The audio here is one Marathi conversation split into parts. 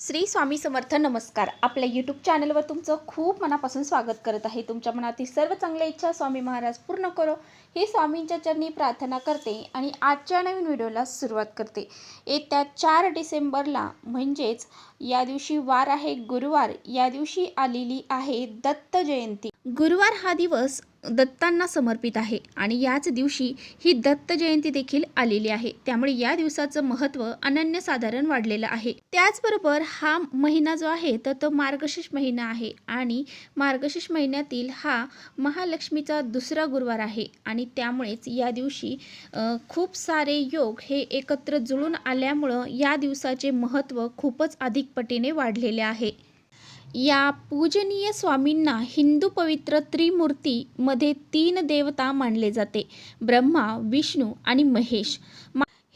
श्री स्वामी समर्थ नमस्कार. आपल्या यूट्यूब चॅनलवर तुमचं खूप मनापासून स्वागत करत आहे. तुमच्या मनातील सर्व चांगल्या इच्छा स्वामी महाराज पूर्ण करो. ही स्वामींच्या चरणी प्रार्थना करते आणि आजच्या नवीन व्हिडिओला सुरुवात करते. येत्या चार डिसेंबरला म्हणजेच या दिवशी वार आहे गुरुवार या दिवशी आलेली आहे दत्त जयंती. गुरुवार हा दिवस दत्तांना समर्पित आहे आणि याच दिवशी ही दत्त जयंती देखील आलेली आहे. त्यामुळे या दिवसाचं महत्त्व अनन्यसाधारण वाढलेलं आहे. त्याचबरोबर हा महिना जो आहे तर तो मार्गशीर्ष महिना आहे आणि मार्गशीर्ष महिन्यातील हा महालक्ष्मीचा दुसरा गुरुवार आहे आणि त्यामुळेच या दिवशी खूप सारे योग हे एकत्र जुळून आल्यामुळं या दिवसाचे महत्त्व खूपच अधिक पटीने वाढलेले आहे. या पूजनीय स्वामींना हिंदू पवित्र त्रिमूर्तीमध्ये तीन देवता मानले जाते. ब्रह्मा विष्णू आणि महेश.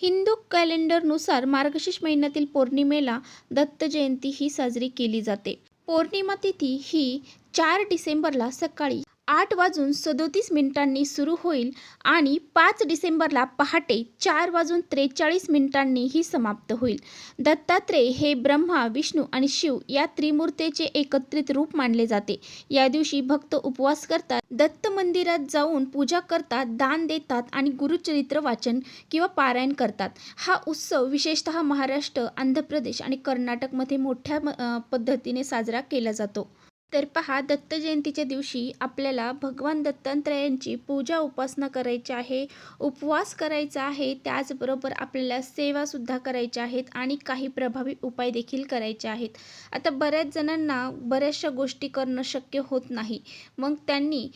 हिंदू कॅलेंडरनुसार मार्गशीर्ष महिन्यातील पौर्णिमेला दत्त जयंती ही साजरी केली जाते. पौर्णिमा तिथी ही चार डिसेंबरला सकाळी आठ वाजून सदोतीस मिनिटांनी सुरू होईल आणि पाच डिसेंबरला पहाटे चार वाजून त्रेचाळीस मिनिटांनी ही समाप्त होईल. दत्तात्रेय हे ब्रह्मा विष्णू आणि शिव या त्रिमूर्तीचे एकत्रित रूप मानले जाते. या दिवशी भक्त उपवास करतात दत्त मंदिरात जाऊन पूजा करतात दान देतात आणि गुरुचरित्र वाचन किंवा पारायण करतात. हा उत्सव विशेषतः महाराष्ट्र आंध्र प्रदेश आणि कर्नाटकमध्ये मोठ्या पद्धतीने साजरा केला जातो. तर पहा दत्त जयंतीच्या दिवशी आपल्याला भगवान दत्तात्रयांची पूजा उपासना करायची आहे उपवास करायचा आहे त्याचबरोबर आपल्याला सेवासुद्धा करायच्या आहेत आणि काही प्रभावी उपाय देखील करायचे आहेत. आता बऱ्याच जणांना बऱ्याचशा गोष्टी करणं शक्य होत नाही. मग त्यांनी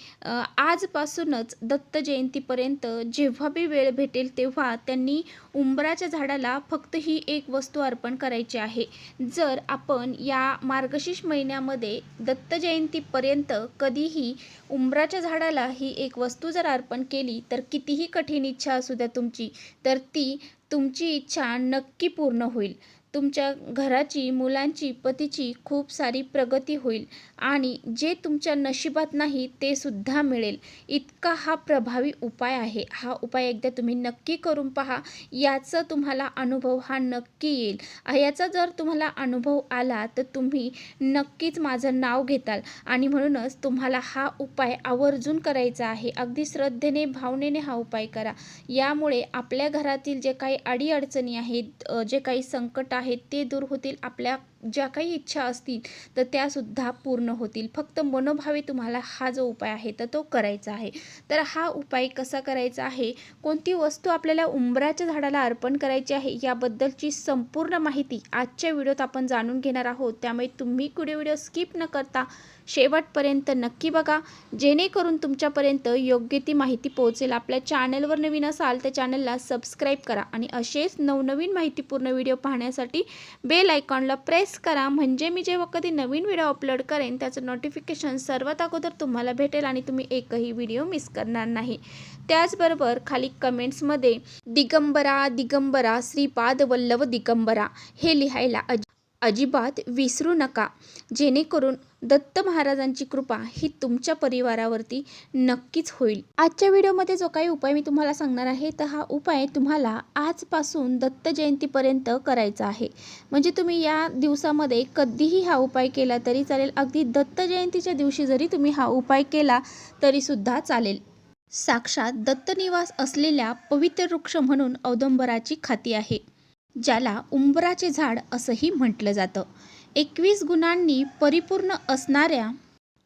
आजपासूनच दत्त जयंतीपर्यंत जेव्हा बी वेळ भेटेल तेव्हा त्यांनी उंबराच्या झाडाला फक्त ही एक वस्तू अर्पण करायची आहे. जर आपण या मार्गशीर्ष महिन्यामध्ये दत्त जयंतीपर्यंत कधीही उंबराच्या झाडाला ही एक वस्तू जर अर्पण केली तर कितीही कठीण इच्छा असू द्या तुमची तर ती तुमची इच्छा नक्की पूर्ण होईल. तुमच्या घराची मुलांची पतीची खूप सारी प्रगती होईल आणि जे तुमच्या नशिबात नाही ते सुद्धा मिळेल. इतका हा प्रभावी उपाय आहे. हा उपाय एकदा तुम्ही नक्की करून पहा. याचा तुम्हाला अनुभव हा नक्की येईल. याचा जर तुम्हाला अनुभव आला तर तुम्ही नक्कीच माझं नाव घेताल आणि म्हणूनच तुम्हाला हा उपाय आवर्जून करायचा आहे. अगदी श्रद्धेने भावनेने हा उपाय करा. यामुळे आपल्या घरातील जे काही अडीअडचणी आहेत जे काही संकट आहेत ते दूर होतील आपल्या ज्या काही इच्छा असतील तर त्यासुद्धा पूर्ण होतील. फक्त मनोभावे तुम्हाला हा जो उपाय आहे तर तो करायचा आहे. तर हा उपाय कसा करायचा आहे? कोणती वस्तू आपल्याला उंबराच्या झाडाला अर्पण करायची आहे याबद्दलची संपूर्ण माहिती आजच्या व्हिडिओत आपण जाणून घेणार आहोत. त्यामुळे तुम्ही कुठे व्हिडिओ स्किप न करता शेवटपर्यंत नक्की बघा. जेणेकरून तुमच्यापर्यंत योग्य ती माहिती पोहोचेल. आपल्या चॅनलवर नवीन असाल तर चॅनलला सबस्क्राईब करा. आणि असेच नवनवीन माहितीपूर्ण व्हिडिओ पाहण्यासाठी बेल आयकॉनला प्रेस करा. म्हणजे मी जेव्हा कधी नवीन व्हिडिओ अपलोड करेन त्याचं नोटिफिकेशन सर्वात अगोदर तुम्हाला भेटेल आणि तुम्ही एकही व्हिडिओ मिस करणार नाही. त्याचबरोबर खाली कमेंट्समध्ये दिगंबरा दिगंबरा श्रीपाद वल्लभ दिगंबरा हे लिहायला अज अजिबात विसरू नका. जेणेकरून दत्त महाराजांची कृपा ही तुमच्या परिवारावरती नक्कीच होईल. आजच्या व्हिडिओमध्ये जो काही उपाय मी तुम्हाला सांगणार आहे तर हा उपाय तुम्हाला आजपासून दत्त जयंतीपर्यंत करायचा आहे. म्हणजे तुम्ही या दिवसामध्ये कधीही हा उपाय केला तरी चालेल. अगदी दत्त जयंतीच्या दिवशी जरी तुम्ही हा उपाय केला तरीसुद्धा चालेल. साक्षात दत्तनिवास असलेल्या पवित्र वृक्ष म्हणून औदंबराची खाती आहे. ज्याला उंबराचे झाड असंही म्हटलं जातं. एकवीस गुणांनी परिपूर्ण असणाऱ्या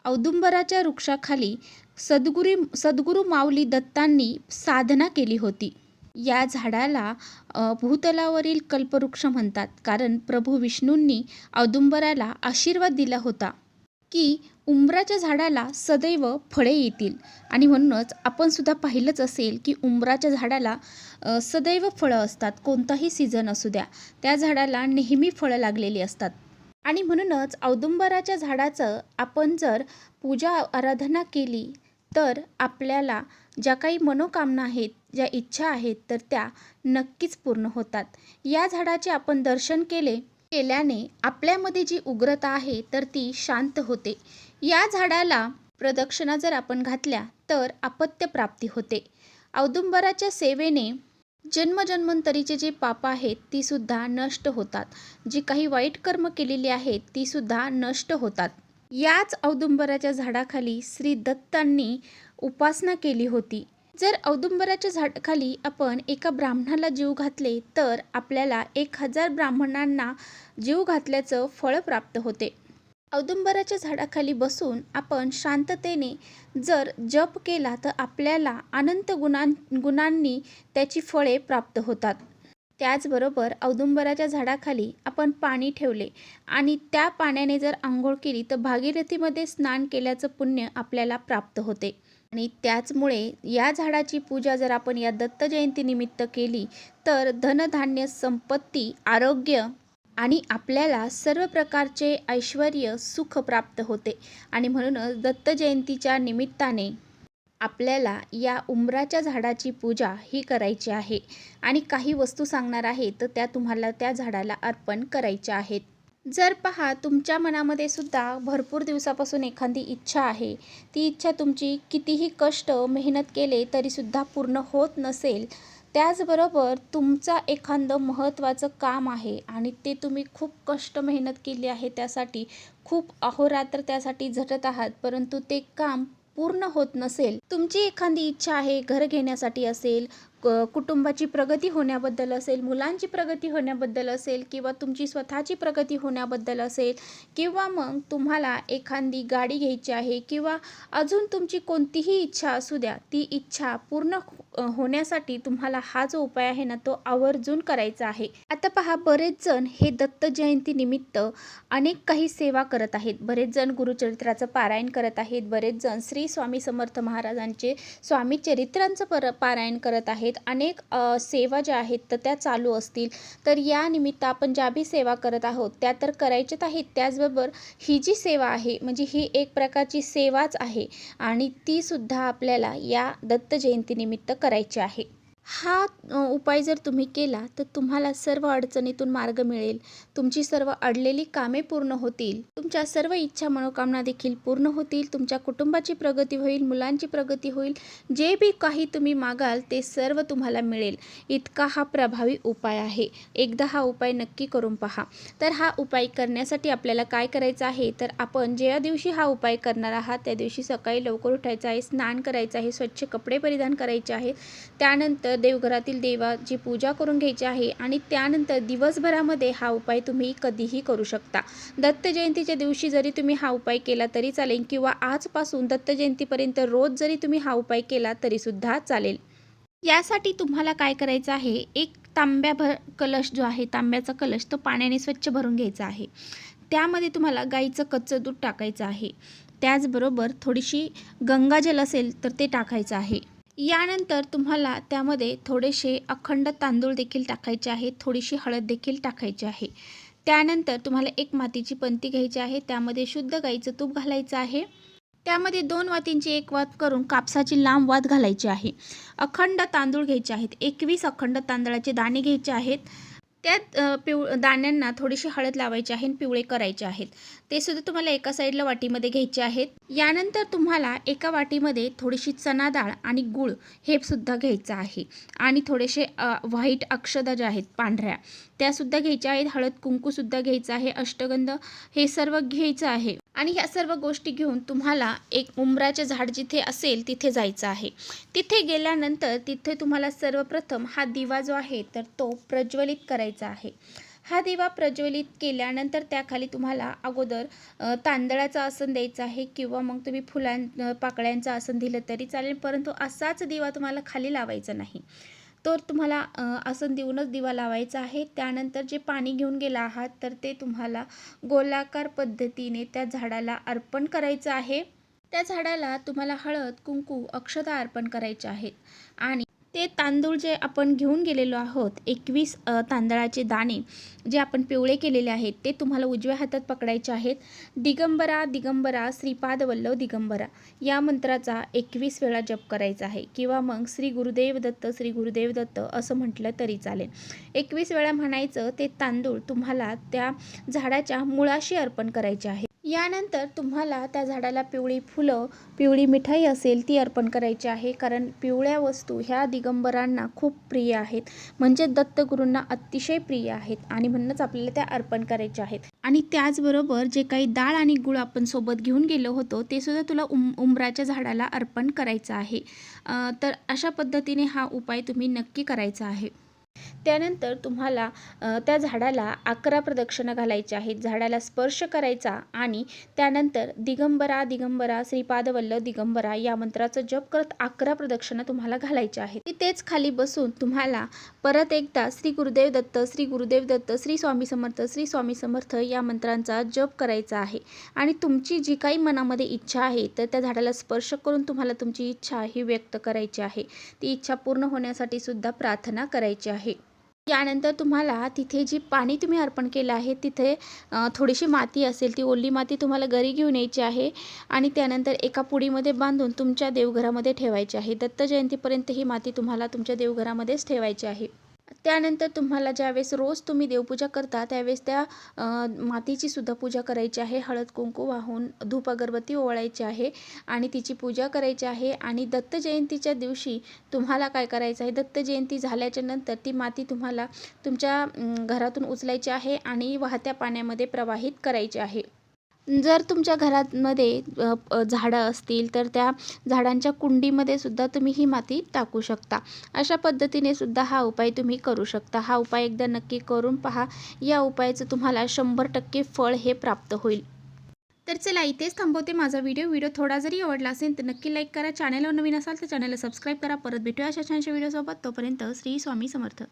औदुंबराच्या वृक्षाखाली सद्गुरी सद्गुरू माऊली दत्तांनी साधना केली होती. या झाडाला भूतलावरील कल्पवृक्ष म्हणतात. कारण प्रभू विष्णूंनी औदुंबराला आशीर्वाद दिला होता की उंबराच्या झाडाला सदैव फळे येतील. आणि म्हणूनच आपण सुद्धा पाहिलंच असेल की उंबराच्या झाडाला सदैव फळं असतात. कोणताही सीझन असू द्या. त्या झाडाला नेहमी फळं लागलेली असतात. आणि म्हणूनच औदुंबराच्या झाडाचं आपण जर पूजा आराधना केली तर आपल्याला ज्या काही मनोकामना आहेत ज्या इच्छा आहेत तर त्या नक्कीच पूर्ण होतात. या झाडाचे आपण दर्शन केले केल्याने आपल्यामध्ये जी उग्रता आहे तर ती शांत होते. या झाडाला प्रदक्षिणा जर आपण घातल्या तर अपत्य प्राप्ती होते. औदुंबराच्या सेवेने जन्मजन्मांतरीचे जे पाप आहेत ती सुद्धा नष्ट होतात. जी काही वाईट कर्म केलेली आहेत ती सुद्धा नष्ट होतात. याच औदुंबराच्या झाडाखाली श्री दत्तांनी उपासना केली होती. जर औदुंबराच्या झाडाखाली आपण एका ब्राह्मणाला जीव घातले तर आपल्याला एक हजार ब्राह्मणांना जीव घातल्याचं फळ प्राप्त होते. औदुंबराच्या झाडाखाली बसून आपण शांततेने जर जप केला तर आपल्याला अनंत गुणां गुणांनी त्याची फळे प्राप्त होतात. त्याचबरोबर औदुंबराच्या झाडाखाली आपण पाणी ठेवले आणि त्या पाण्याने जर आंघोळ केली तर भागीरथीमध्ये स्नान केल्याचं पुण्य आपल्याला प्राप्त होते. आणि त्याचमुळे या झाडाची पूजा जर आपण या दत्त जयंतीनिमित्त केली तर धनधान्य संपत्ती आरोग्य आणि आपल्याला सर्व प्रकारचे ऐश्वर सुख प्राप्त होते. आणि म्हणूनच दत्त जयंतीच्या निमित्ताने आपल्याला या उंबराच्या झाडाची पूजा ही करायची आहे. आणि काही वस्तू सांगणार आहे तर त्या तुम्हाला त्या झाडाला अर्पण करायच्या आहेत. जर पहा तुमच्या मनामध्ये सुद्धा भरपूर दिवसापासून एखादी इच्छा आहे. ती इच्छा तुमची कितीही कष्ट मेहनत केले तरीसुद्धा पूर्ण होत नसेल. त्याचबरोबर तुमचा एखादं महत्त्वाचं काम आहे आणि ते तुम्ही खूप कष्ट मेहनत केली आहे त्यासाठी खूप अहोरात्र त्यासाठी झटत आहात परंतु ते काम पूर्ण होत नसेल. तुमची एखादी इच्छा आहे घर घेण्यासाठी असेल क कुटुंबाची प्रगती होण्याबद्दल असेल मुलांची प्रगती होण्याबद्दल असेल किंवा तुमची स्वतःची प्रगती होण्याबद्दल असेल किंवा मग तुम्हाला एखादी गाडी घ्यायची आहे किंवा अजून तुमची कोणतीही इच्छा असू द्या ती इच्छा पूर्ण होण्यासाठी तुम्हाला हा जो उपाय आहे ना तो आवर्जून करायचा आहे. आता पहा बरेच जण हे दत्त जयंती निमित्त अनेक काही सेवा करत आहेत. बरेच जण गुरुचरित्राचं पारायण करत आहेत. बरेच जण श्री स्वामी समर्थ महाराजांचे स्वामी चरित्रांचं पर पारायण करत आहेत. अनेक सेवा ज्या आहेत तर त्या चालू असतील. तर या निमित्त आपण ज्या बी सेवा करत आहोत त्या तर करायच्याच आहेत. त्याचबरोबर ही जी सेवा आहे म्हणजे ही एक प्रकारची सेवाच आहे. आणि तीसुद्धा आपल्याला या दत्त जयंतीनिमित्त करायचे आहे. हा उपाय जर तुम्ही केला तर तुम्हाला सर्व अडचणीतून मार्ग मिळेल. तुमची सर्व अडलेली कामे पूर्ण होतील. तुमच्या सर्व इच्छा मनोकामना देखील पूर्ण होतील. तुमच्या कुटुंबाची प्रगती होईल मुलांची प्रगती होईल. जे बी काही तुम्ही मागाल ते सर्व तुम्हाला मिळेल. इतका हा प्रभावी उपाय आहे. एकदा हा उपाय नक्की करून पहा. तर हा उपाय करण्यासाठी आपल्याला काय करायचं आहे? तर आपण ज्या दिवशी हा उपाय करणार आहात त्या दिवशी सकाळी लवकर उठायचं आहे स्नान करायचं आहे स्वच्छ कपडे परिधान करायचे आहेत. त्यानंतर देवघरातील देवाची पूजा करून घ्यायची आहे आणि त्यानंतर दिवसभरामध्ये हा उपाय तुम्ही कधीही करू शकता. दत्त जयंतीच्या दिवशी जरी तुम्ही हा उपाय केला तरी चालेल किंवा आजपासून दत्त जयंतीपर्यंत रोज जरी तुम्ही हा उपाय केला तरीसुद्धा चालेल. यासाठी तुम्हाला काय करायचं आहे? एक तांब्या भर कलश जो आहे तांब्याचा कलश तो पाण्याने स्वच्छ भरून घ्यायचा आहे. त्यामध्ये तुम्हाला गाईचं कच्चं दूध टाकायचं आहे. त्याचबरोबर थोडीशी गंगाजल असेल तर ते टाकायचं आहे. यानंतर तुम्हाला त्यामध्ये थोडेसे अखंड तांदूळ देखील टाकायचे आहेत थोडीशी हळद देखील टाकायची आहे. त्यानंतर तुम्हाला एक मातीची पंती घ्यायची आहे त्यामध्ये शुद्ध गाईचं तूप घालायचं आहे. त्यामध्ये दोन वातींची एक वात करून कापसाची लांब वात घालायची आहे. अखंड तांदूळ घ्यायचे आहेत एकवीस अखंड तांदळाचे दाणे घ्यायचे आहेत. त्यात पिव दाण्यांना थोडीशी हळद लावायची आहे आणि पिवळे करायचे आहेत. ते सुद्धा तुम्हाला एका साईडला वाटीमध्ये घ्यायचे आहेत. यानंतर तुम्हाला एका वाटीमध्ये थोडीशी चना डाळ आणि गूळ हे सुद्धा घ्यायचं आहे. आणि थोडेसे व्हाईट अक्षदा ज्या आहेत पांढऱ्या त्यासुद्धा घ्यायच्या आहेत. हळद कुंकूसुद्धा घ्यायचं आहे. अष्टगंध हे सर्व घ्यायचं आहे. आणि ह्या सर्व गोष्टी घेऊन तुम्हाला एक उंबराचे झाड जिथे असेल तिथे जायचं आहे. तिथे गेल्यानंतर तिथे तुम्हाला सर्वप्रथम हा दिवा जो आहे तर तो प्रज्वलित करायचा आहे. हा दिवा प्रज्वलित केल्यानंतर त्याखाली तुम्हाला अगोदर तांदळाचं आसन द्यायचं आहे किंवा मग तुम्ही फुलां पाकळ्यांचं आसन दिलं तरी चालेल परंतु असाच दिवा तुम्हाला खाली लावायचा नाही. तर तुम्हाला आसन देऊनच दिवा लावायचा आहे. त्यानंतर जे पाणी घेऊन गेला आहात तर ते तुम्हाला गोलाकार पद्धतीने त्या झाडाला अर्पण करायचं आहे. त्या झाडाला तुम्हाला हळद कुंकू अक्षता अर्पण करायचे आहेत. आणि ते तांदूळ जे आपण घेऊन गेलेलो आहोत एकवीस तांदळाचे दाणे जे आपण पिवळे केलेले आहेत ते तुम्हाला उजव्या हातात पकडायचे आहेत. दिगंबरा दिगंबरा श्रीपाद वल्लभ दिगंबरा या मंत्राचा एकवीस वेळा जप करायचा आहे. किंवा मग श्री गुरुदेव दत्त श्री गुरुदेव दत्त असं म्हटलं तरी चालेल. एकवीस वेळा म्हणायचं ते तांदूळ तुम्हाला त्या झाडाच्या मुळाशी अर्पण करायचे आहे. यानंतर तुम्हाला त्या झाडाला पिवळी फुलं पिवळी मिठाई असेल ती अर्पण करायची आहे कारण पिवळ्या वस्तू ह्या दिगंबरांना खूप प्रिय आहेत. म्हणजे दत्तगुरूंना अतिशय प्रिय आहेत आणि म्हणूनच आपल्याला त्या अर्पण करायच्या आहेत. आणि त्याचबरोबर जे काही डाळ आणि गुळ आपण सोबत घेऊन गेलो होतो ते सुद्धा तुला उम उंबराच्या झाडाला अर्पण करायचं आहे. तर अशा पद्धतीने हा उपाय तुम्ही नक्की करायचा आहे. त्यानंतर तुम्हाला त्या झाडाला अकरा प्रदक्षिणा घालायच्या आहेत. झाडाला स्पर्श करायचा आणि त्यानंतर दिगंबरा दिगंबरा श्रीपादवल्ल दिगंबरा या मंत्राचा जप करत अकरा प्रदक्षिणा तुम्हाला घालायच्या आहेत. तिथेच खाली बसून तुम्हाला परत एकदा श्री गुरुदेव दत्त श्री गुरुदेव दत्त श्री स्वामी समर्थ श्री स्वामी समर्थ या मंत्रांचा जप करायचा आहे. आणि तुमची जी काही मनामध्ये इच्छा आहे तर त्या झाडाला स्पर्श करून तुम्हाला तुमची इच्छा ही व्यक्त करायची आहे. ती इच्छा पूर्ण होण्यासाठी सुद्धा प्रार्थना करायची आहे. यानंतर तुम्हाला तिथे जी पाणी तुम्ही अर्पण केलं आहे तिथे थोडीशी माती असेल ती ओली माती तुम्हाला घरी घेऊन यायची आहे आणि त्यानंतर एका पुडीमध्ये बांधून तुमच्या देवघरामध्ये ठेवायची आहे. दत्त जयंतीपर्यंत ही माती तुम्हाला तुमच्या देवघरामध्येच ठेवायची आहे. त्यानंतर तुम्हाला ज्यावेळेस रोज तुम्ही देवपूजा करता त्यावेळेस त्या मातीची सुद्धा पूजा करायची आहे. हळद कुंकू वाहून धूप अगरबत्ती ओवाळायची आहे आणि तिची पूजा करायची आहे. आणि दत्त जयंतीच्या दिवशी तुम्हाला काय करायचं आहे? दत्त जयंती झाल्याच्यानंतर ती माती तुम्हाला तुमच्या घरातून उचलायची आहे आणि वाहत्या पाण्यामध्ये प्रवाहित करायची आहे. जर तुमच्या घरामध्ये झाडं असतील तर त्या झाडांच्या कुंडीमध्ये सुद्धा तुम्ही ही माती टाकू शकता. अशा पद्धतीने सुद्धा हा उपाय तुम्ही करू शकता. हा उपाय एकदा नक्की करून पहा. या उपायाचं तुम्हाला शंभर टक्के फळ हे प्राप्त होईल. तर चला इथेच थांबवते माझा व्हिडिओ. व्हिडिओ थोडा जरी आवडला असेल तर नक्की लाईक करा. चॅनलवर नवीन असाल तर चॅनलला सबस्क्राईब करा. परत भेटूया अशा छानशा व्हिडिओसोबत. तोपर्यंत श्री स्वामी समर्थ.